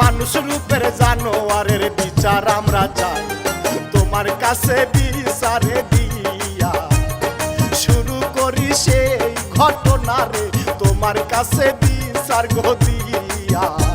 মানুষ রূপের জানোয়ারের বিচার আমরা চাই। তোমার কাছে বিচারে দিয়া। শুরু করি সেই তোমার কাছে বিচার গদিয়া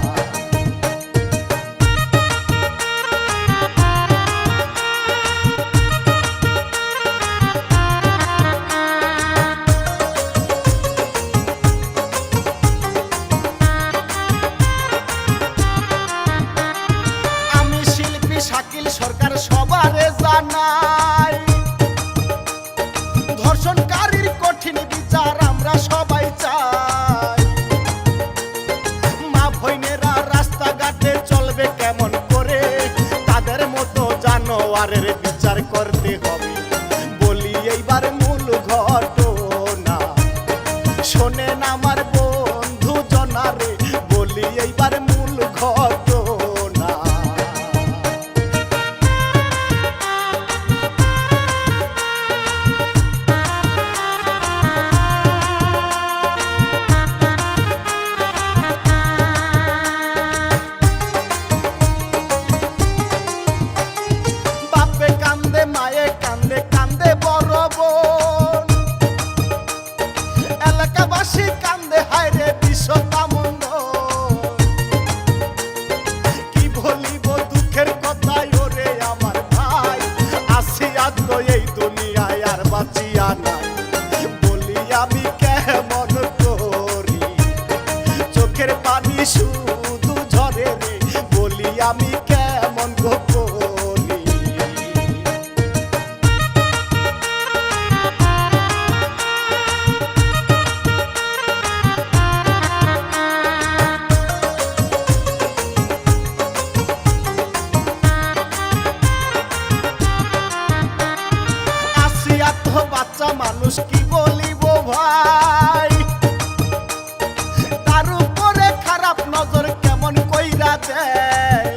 দেয়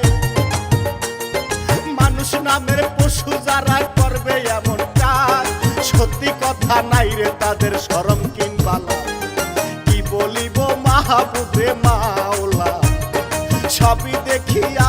মানুষ নামের পশু যারা করবে এমন কাজ সত্যি কথা নাই রে তাদের সরম কিনবালা কি বলিব মাহাবুদে মাওলা? সবই দেখিয়া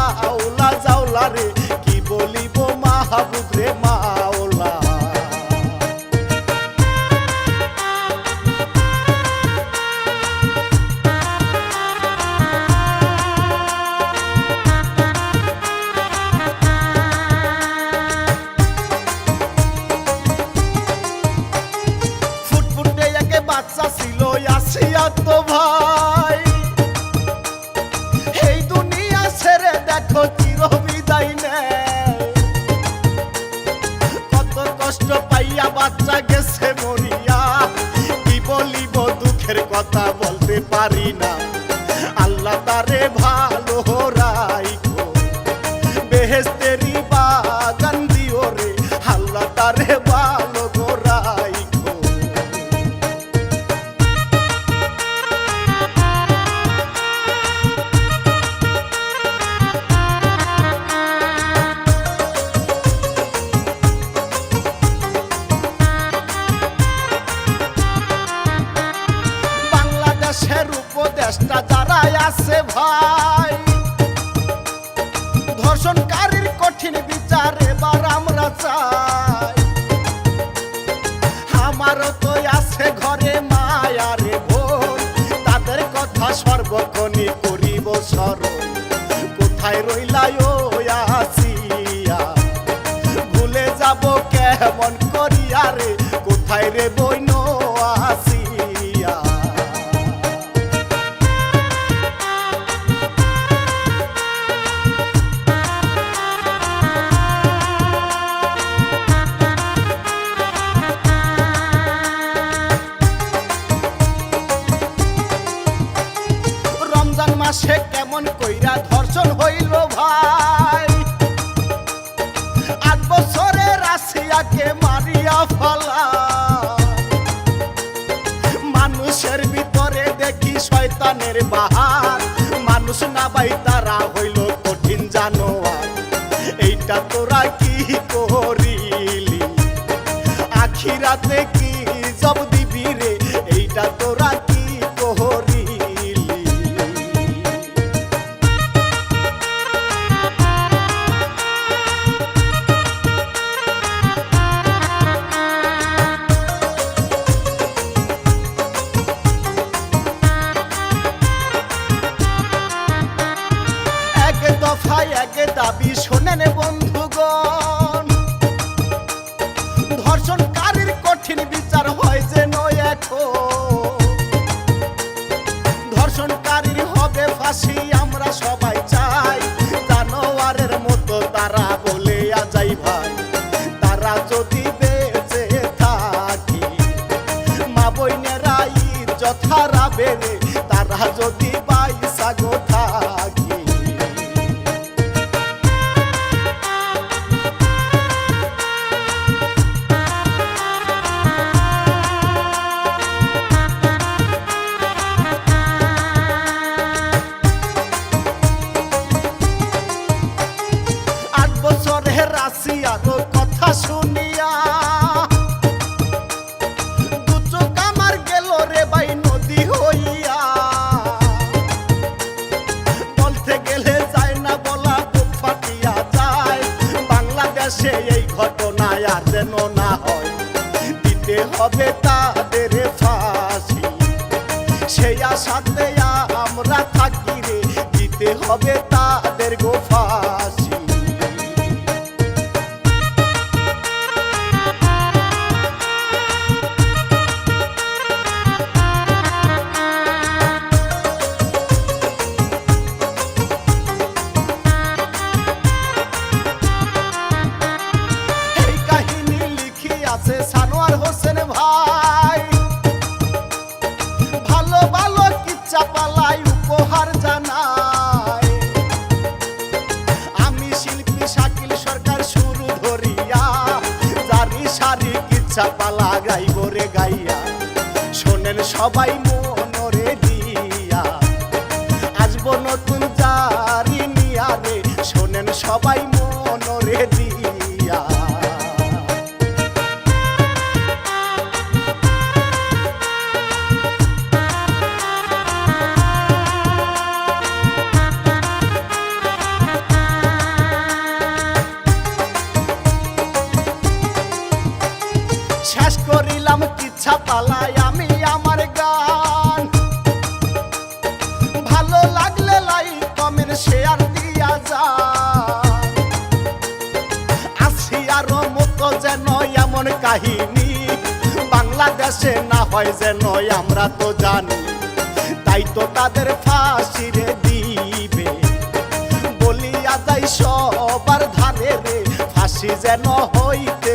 পাইয়া বাচ্চা গেছে মরিয়া। কি বলিব দুঃখের কথা বলতে পারি না। আল্লাহ তারে ভালো উপদেশটা যারা আছে ভাই, ধর্ষণকারীর কঠিন বিচার এবার আমরা চাই। আমারও তো আছে ঘরে মায়ারে বোন, তাদের কথা সর্বক্ষণই করিব স্মরণ। কোথায় রইলাই আসিয়া? ভুলে যাব কেমন করিয়া রে, কোথায় রে বইন রাশিয়াকে মারিয়া ফালা। মানুষের ভিতরে দেখি শয়তানের বাহার। মানুষ না বাই তারা হইল কঠিন জানোয়ার। এইটা তোরা কি করিলি? আখিরাতে কি জব দিবি হবে ফাঁসি আমরা সবাই চাই। বছরের রাশিয়ার কথা শুনিয়া। আমার গেল রে ভাই নদী হইয়া। বলতে গেলে যায় না বলা বুক ফাটিয়া যায়। বাংলাদেশে এই ঘটনায় যেন না হয়। দিতে হবে তাদের ফাঁসি। সেই আশাতে আমরা থাকি রে। দিতে হবে তাদের শোনেন সবাই আসিয়ার মতো যেন এমন কাহিনী। বাংলাদেশে না হয় যেন আমরা তো জানি, তাই তো তাদের ফাঁসি রে দিবে। বলিয়া যাই সবার ধারে রে, ফাঁসি যেন হইতে